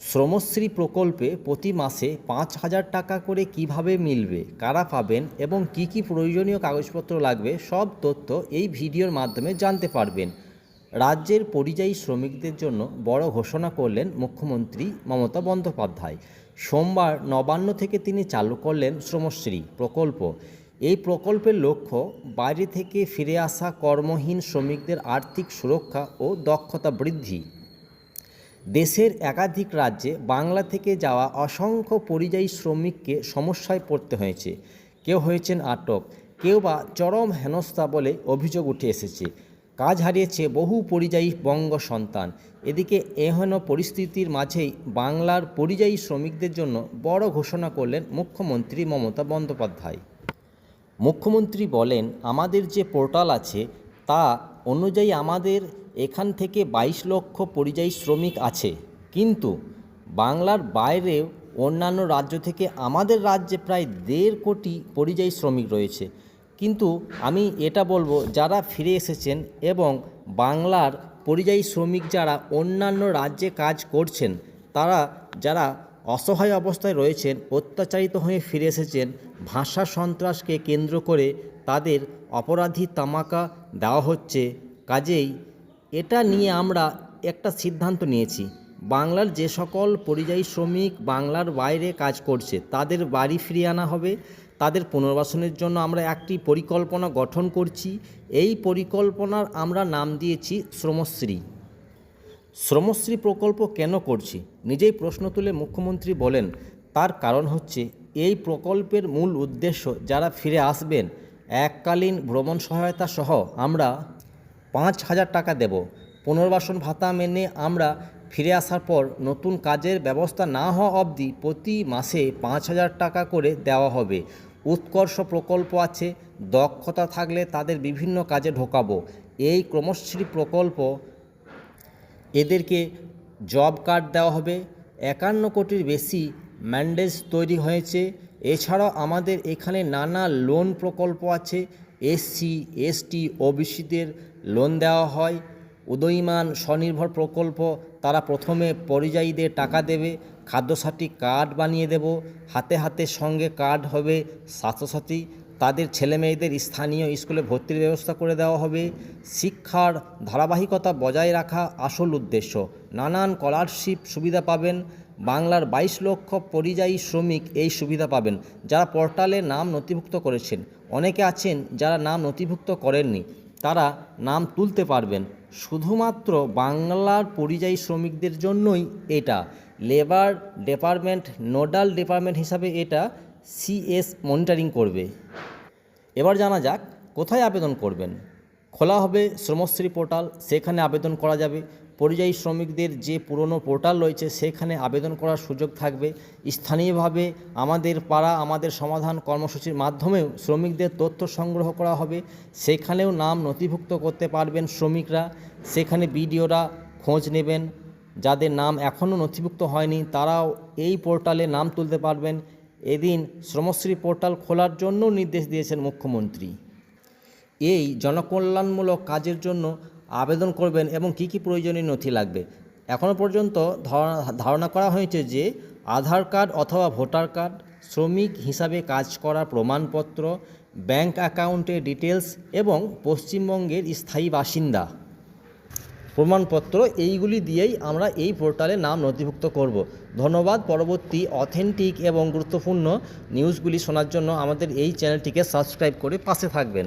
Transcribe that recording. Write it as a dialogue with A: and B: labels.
A: শ্রমশ্রী প্রকল্পে প্রতি মাসে পাঁচ হাজার টাকা করে কীভাবে মিলবে, কারা পাবেন এবং কি কি প্রয়োজনীয় কাগজপত্র লাগবে, সব তথ্য এই ভিডিওর মাধ্যমে জানতে পারবেন। রাজ্যের পরিযায়ী শ্রমিকদের জন্য বড় ঘোষণা করলেন মুখ্যমন্ত্রী মমতা বন্দ্যোপাধ্যায়। সোমবার নবান্ন থেকে তিনি চালু করলেন শ্রমশ্রী প্রকল্প। এই প্রকল্পের লক্ষ্য বাইরে থেকে ফিরে আসা কর্মহীন শ্রমিকদের আর্থিক সুরক্ষা ও দক্ষতা বৃদ্ধি। দেশের একাধিক রাজ্যে বাংলা থেকে যাওয়া অসংখ্য পরিযায়ী শ্রমিককে সমস্যায় পড়তে হয়েছে। কেউ হয়েছেন আটক, কেউ বা চরম হেনস্থা বলে অভিযোগ উঠে এসেছে। কাজ হারিয়েছে বহু পরিযায়ী বঙ্গ সন্তান। এদিকে এহেন পরিস্থিতির মাঝেই বাংলার পরিযায়ী শ্রমিকদের জন্য বড় ঘোষণা করলেন মুখ্যমন্ত্রী মমতা বন্দ্যোপাধ্যায়। মুখ্যমন্ত্রী বলেন, আমাদের যে পোর্টাল আছে, তা অনুযায়ী আমাদের এখান থেকে বাইশ লক্ষ পরিযায়ী শ্রমিক আছে। কিন্তু বাংলার বাইরেও অন্যান্য রাজ্য থেকে আমাদের রাজ্যে প্রায় দেড় কোটি পরিযায়ী শ্রমিক রয়েছে। কিন্তু আমি এটা বলব, যারা ফিরে এসেছেন এবং বাংলার পরিযায়ী শ্রমিক যারা অন্যান্য রাজ্যে কাজ করছেন, তারা যারা অসহায় অবস্থায় রয়েছেন, অত্যাচারিত হয়ে ফিরে এসেছেন, ভাষা সন্ত্রাসকে কেন্দ্র করে তাদের অপরাধী তামাকা দেওয়া হচ্ছে। কাজেই এটা নিয়ে আমরা একটা সিদ্ধান্ত নিয়েছি। বাংলার যে সকল পরিযায়ী শ্রমিক বাংলার বাইরে কাজ করছে, তাদের বাড়ি ফিরিয়ে আনা হবে। তাদের পুনর্বাসনের জন্য আমরা একটি পরিকল্পনা গঠন করছি। এই পরিকল্পনার আমরা নাম দিয়েছি শ্রমশ্রী। শ্রমশ্রী প্রকল্প কেন করছি? নিজেই প্রশ্ন তুলে মুখ্যমন্ত্রী বলেন, তার কারণ হচ্ছে এই প্রকল্পের মূল উদ্দেশ্য যারা ফিরে আসবেন, এককালীন ভ্রমণ সহায়তা সহ আমরা পাঁচ হাজার টাকা দেব। পুনর্বাসন ভাতা মেনে আমরা ফিরে আসার পর নতুন কাজের ব্যবস্থা না হওয়া অবধি প্রতি মাসে পাঁচ হাজার টাকা করে দেওয়া হবে। উৎকর্ষ প্রকল্প আছে, দক্ষতা থাকলে তাদের বিভিন্ন কাজে ঢোকাবো। এই ক্রমশ্রী প্রকল্প এদেরকে জব কার্ড দেওয়া হবে। একান্ন কোটির বেশি ম্যান্ডেজ তৈরি হয়েছে। এছাড়াও আমাদের এখানে নানা লোন প্রকল্প আছে। এসসি, এসটি, ওবিসিদের লোন দেওয়া হয়। উদয়মান স্বনির্ভর প্রকল্প, তারা প্রথমে পরিযায়ীদের টাকা দেবে, খাদ্যসাথী কার্ড বানিয়ে দেব, হাতে হাতে সঙ্গে কার্ড হবে স্বাস্থ্যসাথী, তাদের ছেলেমেয়েদের স্থানীয় স্কুলে ভর্তির ব্যবস্থা করে দেওয়া হবে। শিক্ষার ধারাবাহিকতা বজায় রাখা আসল উদ্দেশ্য, নানান স্কলারশিপ সুবিধা পাবেন বাংলার বাইশ লক্ষ পরিযায়ী শ্রমিক এই সুবিধা পাবেন, যারা পোর্টালে নাম নথিভুক্ত করেছেন। অনেকে আছেন যারা নাম নথিভুক্ত করেননি, তারা নাম তুলতে পারবেন। শুধুমাত্র বাংলার পরিযায়ী শ্রমিকদের জন্যই এটা। লেবার ডিপার্টমেন্ট, নোডাল ডিপার্টমেন্ট হিসাবে এটা সিএস মনিটরিং করবে। এবার জানা যাক, কোথায় আবেদন করবেন? খোলা হবে শ্রমশ্রী পোর্টাল, সেখানে আবেদন করা যাবে। পরিযায়ী শ্রমিকদের যে পুরনো পোর্টাল রয়েছে, সেখানে আবেদন করার সুযোগ থাকবে। স্থানীয়ভাবে আমাদের পাড়া, আমাদের সমাধান কর্মসূচির মাধ্যমেও শ্রমিকদের তথ্য সংগ্রহ করা হবে। সেখানেও নাম নথিভুক্ত করতে পারবেন শ্রমিকরা। সেখানে বিডিওরা খোঁজ নেবেন। যাদের নাম এখনও নথিভুক্ত হয়নি, তারাও এই পোর্টালে নাম তুলতে পারবেন। এদিন শ্রমশ্রী পোর্টাল খোলার জন্য নির্দেশ দিয়েছেন মুখ্যমন্ত্রী। এই জনকল্যাণমূলক কাজের জন্য আবেদন করবেন এবং কি কি প্রয়োজনীয় নথি লাগবে। এখনও পর্যন্ত ধারণা করা হয়েছে যে আধার কার্ড অথবা ভোটার কার্ড, শ্রমিক হিসাবে কাজ করার প্রমাণপত্র, ব্যাংক অ্যাকাউন্টের ডিটেলস এবং পশ্চিমবঙ্গের স্থায়ী বাসিন্দা। প্রমাণপত্র এইগুলি দিয়েই আমরা এই পোর্টালে নাম নথিভুক্ত করব। ধন্যবাদ। পরবর্তী অথেন্টিক এবং গুরুত্বপূর্ণ নিউজগুলি শোনার জন্য আমাদের এই চ্যানেলটিকে সাবস্ক্রাইব করে পাশে থাকবেন।